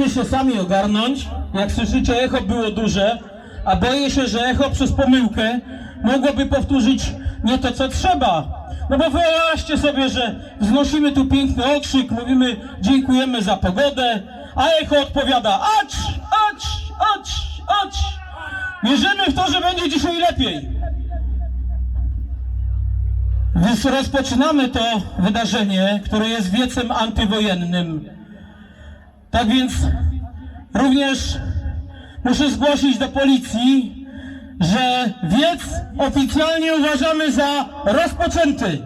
musimy się sami ogarnąć. Jak słyszycie, echo było duże, a boję się, że echo przez pomyłkę mogłoby powtórzyć nie to, co trzeba. No bo wyobraźcie sobie, że wznosimy tu piękny okrzyk, mówimy dziękujemy za pogodę, a echo odpowiada acz, acz, acz, acz. Wierzymy w to, że będzie dzisiaj lepiej. Więc rozpoczynamy to wydarzenie, które jest wiecem antywojennym. Tak więc również muszę zgłosić do policji, że wiec oficjalnie uważamy za rozpoczęty.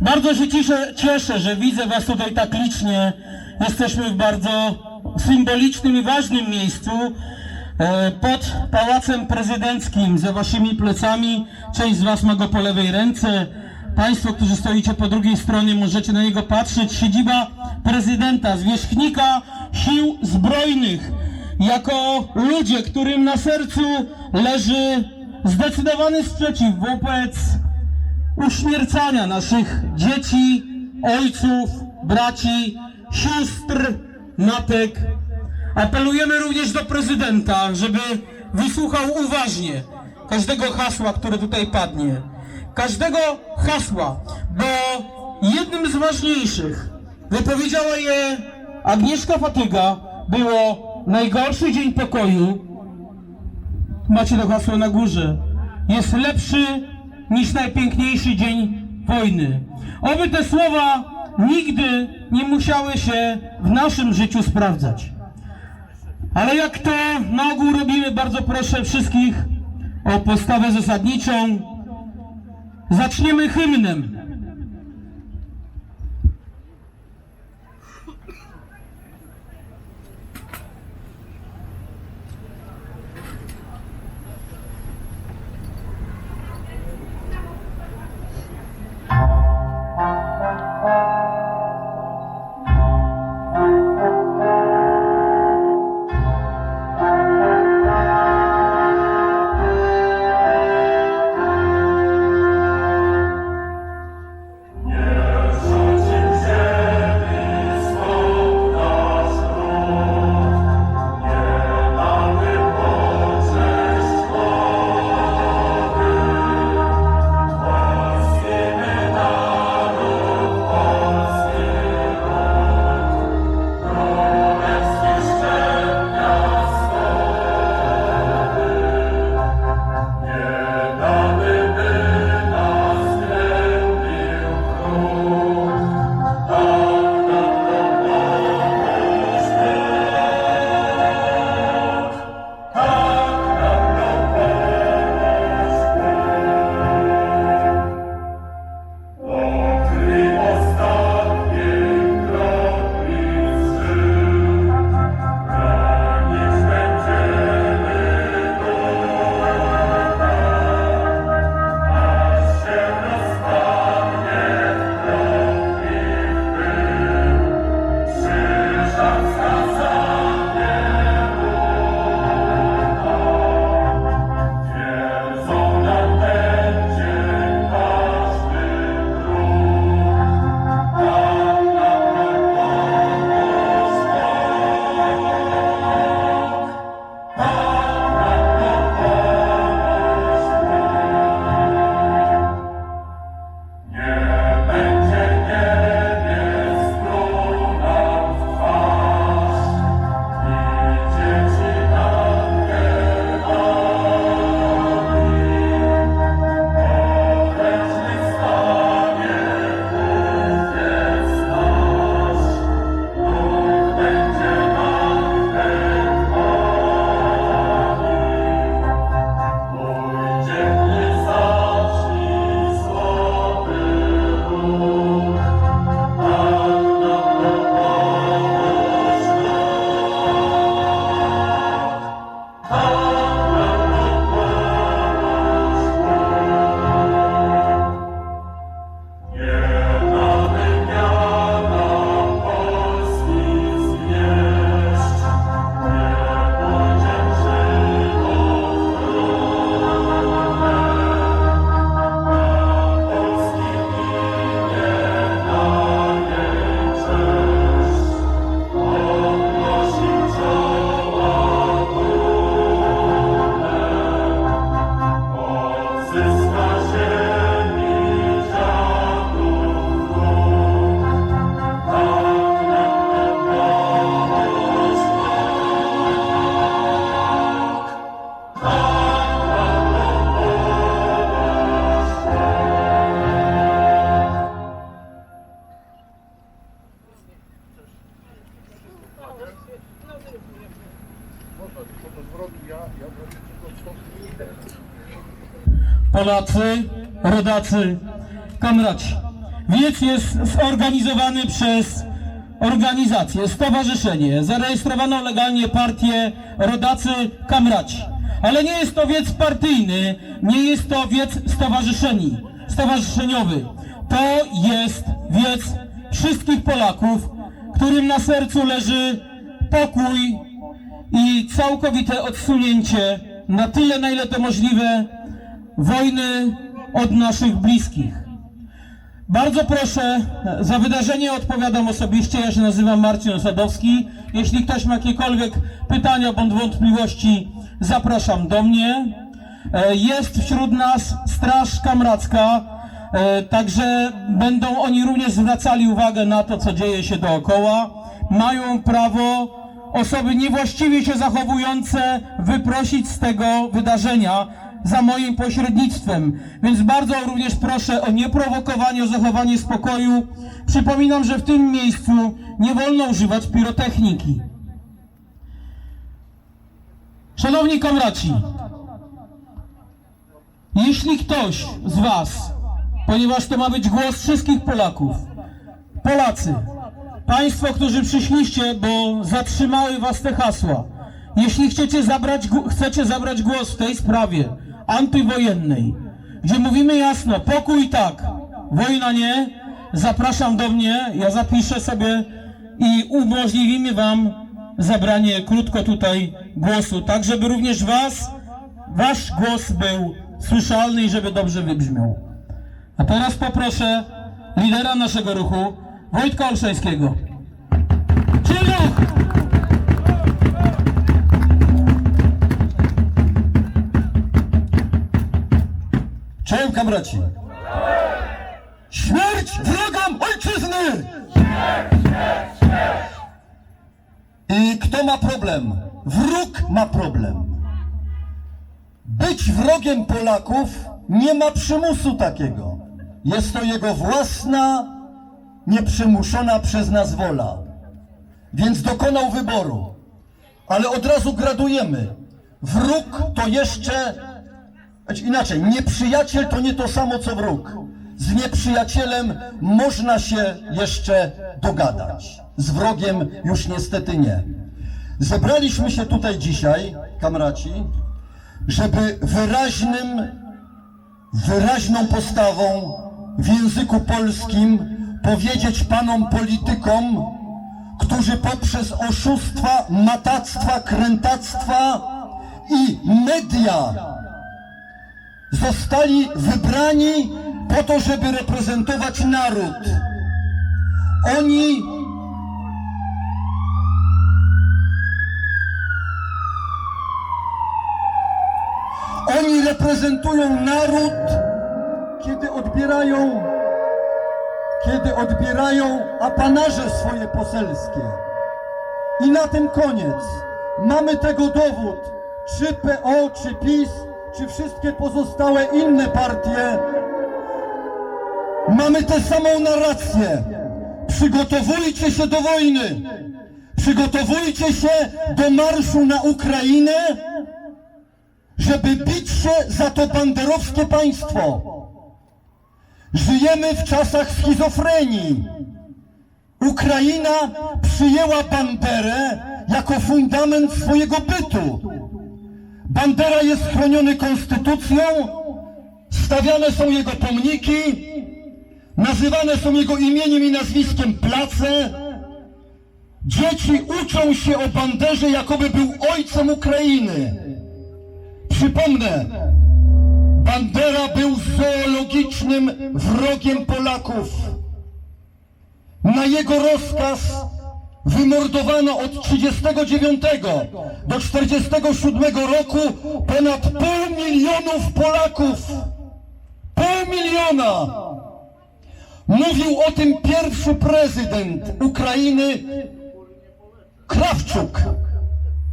Bardzo się cieszę, cieszę, że widzę Was tutaj tak licznie. Jesteśmy w bardzo symbolicznym i ważnym miejscu pod Pałacem Prezydenckim. Za Waszymi plecami, część z Was ma go po lewej ręce. Państwo, którzy stoicie po drugiej stronie, możecie na niego patrzeć. Siedziba prezydenta, zwierzchnika sił zbrojnych. Jako ludzie, którym na sercu leży zdecydowany sprzeciw wobec uśmiercania naszych dzieci, ojców, braci, sióstr, matek. Apelujemy również do prezydenta, żeby wysłuchał uważnie każdego hasła, które tutaj padnie. Każdego hasła, bo jednym z ważniejszych, wypowiedziała je Agnieszka Fatyga, było najgorszy dzień pokoju, macie to hasło na górze, jest lepszy niż najpiękniejszy dzień wojny. Oby te słowa nigdy nie musiały się w naszym życiu sprawdzać. Ale jak to na ogół robimy, bardzo proszę wszystkich o postawę zasadniczą. Zaczniemy hymnem. Polacy, rodacy, kamraci. Wiec jest zorganizowany przez organizację, stowarzyszenie, zarejestrowano legalnie partię Rodacy Kamraci. Ale nie jest to wiec partyjny, nie jest to wiec stowarzyszeni, stowarzyszeniowy. To jest wiec wszystkich Polaków, którym na sercu leży pokój i całkowite odsunięcie na tyle, na ile to możliwe, wojny od naszych bliskich. Bardzo proszę, za wydarzenie odpowiadam osobiście. Ja się nazywam Marcin Osadowski. Jeśli ktoś ma jakiekolwiek pytania bądź wątpliwości, zapraszam do mnie. E, Jest wśród nas Straż Kamracka, e, także będą oni również zwracali uwagę na to, co dzieje się dookoła. Mają prawo osoby niewłaściwie się zachowujące wyprosić z tego wydarzenia za moim pośrednictwem. Więc bardzo również proszę o nieprowokowanie, o zachowanie spokoju. Przypominam, że w tym miejscu nie wolno używać pirotechniki. Szanowni kamraci, jeśli ktoś z Was, ponieważ to ma być głos wszystkich Polaków, Polacy, Państwo, którzy przyszliście, bo zatrzymały Was te hasła, jeśli chcecie zabrać, chcecie zabrać głos w tej sprawie antywojennej, gdzie mówimy jasno, pokój tak, wojna nie, zapraszam do mnie, ja zapiszę sobie i umożliwimy Wam zabranie krótko tutaj głosu, tak żeby również Was, Wasz głos był słyszalny i żeby dobrze wybrzmiał. A teraz poproszę lidera naszego ruchu, Wojtka Olszańskiego. Czy ruch? Czołem kamraci! Śmierć wrogom ojczyzny! I kto ma problem? Wróg ma problem. Być wrogiem Polaków nie ma przymusu takiego. Jest to jego własna, nieprzymuszona przez nas wola. Więc dokonał wyboru. Ale od razu gradujemy. Wróg to jeszcze Znaczy inaczej, nieprzyjaciel to nie to samo co wróg. Z nieprzyjacielem można się jeszcze dogadać. Z wrogiem już niestety nie. Zebraliśmy się tutaj dzisiaj, kamraci, żeby wyraźnym, wyraźną postawą w języku polskim powiedzieć panom politykom, którzy poprzez oszustwa, matactwa, krętactwa i media zostali wybrani po to, żeby reprezentować naród. Oni Oni reprezentują naród, kiedy odbierają kiedy odbierają apanarze swoje poselskie. I na tym koniec. Mamy tego dowód. Czy PO, czy PiS, czy wszystkie pozostałe inne partie. Mamy tę samą narrację. Przygotowujcie się do wojny. Przygotowujcie się do marszu na Ukrainę, żeby bić się za to banderowskie państwo. Żyjemy w czasach schizofrenii. Ukraina przyjęła Banderę jako fundament swojego bytu. Bandera jest chroniony konstytucją, stawiane są jego pomniki, nazywane są jego imieniem i nazwiskiem place. Dzieci uczą się o Banderze, jakoby był ojcem Ukrainy. Przypomnę, Bandera był zoologicznym wrogiem Polaków. Na jego rozkaz wymordowano od 39 do 47 roku ponad pół milionów Polaków. Pół miliona! Mówił o tym pierwszy prezydent Ukrainy Krawczuk.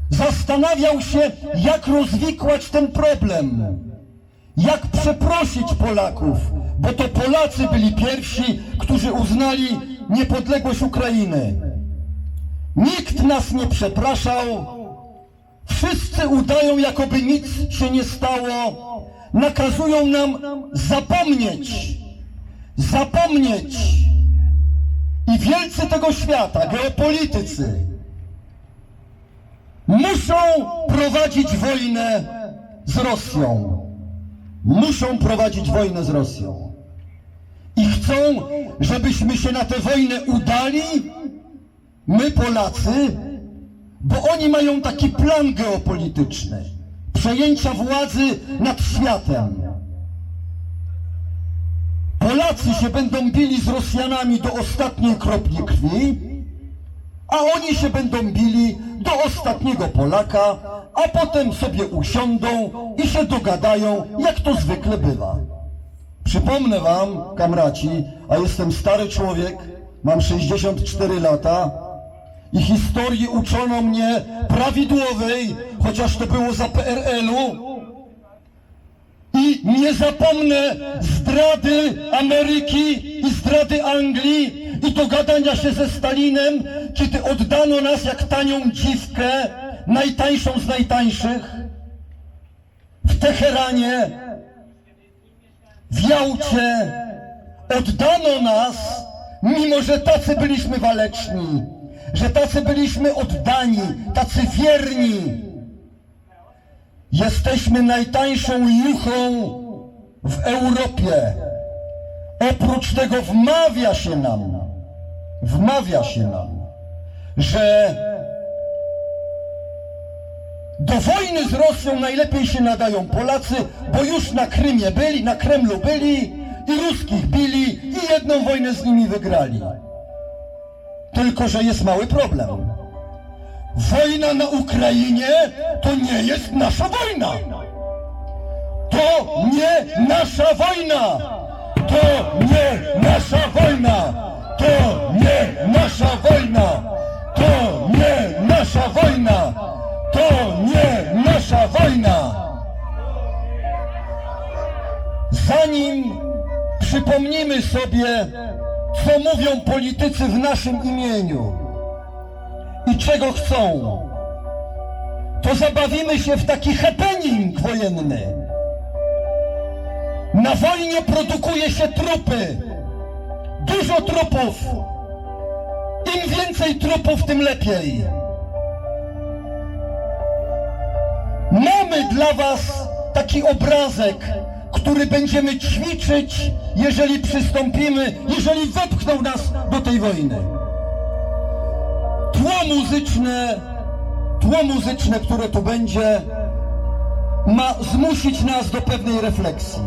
Zastanawiał się, jak rozwikłać ten problem. Jak przeprosić Polaków, bo to Polacy byli pierwsi, którzy uznali niepodległość Ukrainy. Nikt nas nie przepraszał. Wszyscy udają, jakoby nic się nie stało. nakazują nam zapomnieć, zapomnieć. I wielcy tego świata, geopolitycy, muszą prowadzić wojnę z Rosją. Muszą prowadzić wojnę z Rosją. I chcą, żebyśmy się na tę wojnę udali, my Polacy, bo oni mają taki plan geopolityczny przejęcia władzy nad światem. Polacy się będą bili z Rosjanami do ostatniej kropli krwi, a oni się będą bili do ostatniego Polaka, a potem sobie usiądą i się dogadają, jak to zwykle bywa. Przypomnę wam, kamraci, a jestem stary człowiek, mam 64 lata i historii uczono mnie prawidłowej, chociaż to było za PRL-u. I nie zapomnę zdrady Ameryki i zdrady Anglii i dogadania się ze Stalinem, kiedy oddano nas jak tanią dziwkę, najtańszą z najtańszych, w Teheranie, w Jałcie. Oddano nas, mimo że tacy byliśmy waleczni, że tacy byliśmy oddani, tacy wierni. Jesteśmy najtańszą juchą w Europie. Oprócz tego wmawia się nam, wmawia się nam, że do wojny z Rosją najlepiej się nadają Polacy, bo już na Krymie byli, na Kremlu byli i ruskich bili i jedną wojnę z nimi wygrali. Tylko, że jest mały problem. Wojna na Ukrainie to nie jest nasza wojna. To nie nasza wojna. To nie nasza wojna. To nie nasza wojna. To nie nasza wojna. To nie nasza wojna. Zanim przypomnimy sobie, co mówią politycy w naszym imieniu, i czego chcą, to zabawimy się w taki happening wojenny. Na wojnie produkuje się trupy. Dużo trupów. Im więcej trupów, tym lepiej. Mamy dla Was taki obrazek, który będziemy ćwiczyć, jeżeli przystąpimy, jeżeli wepchną nas do tej wojny tło muzyczne, tło muzyczne, które tu będzie, ma zmusić nas do pewnej refleksji.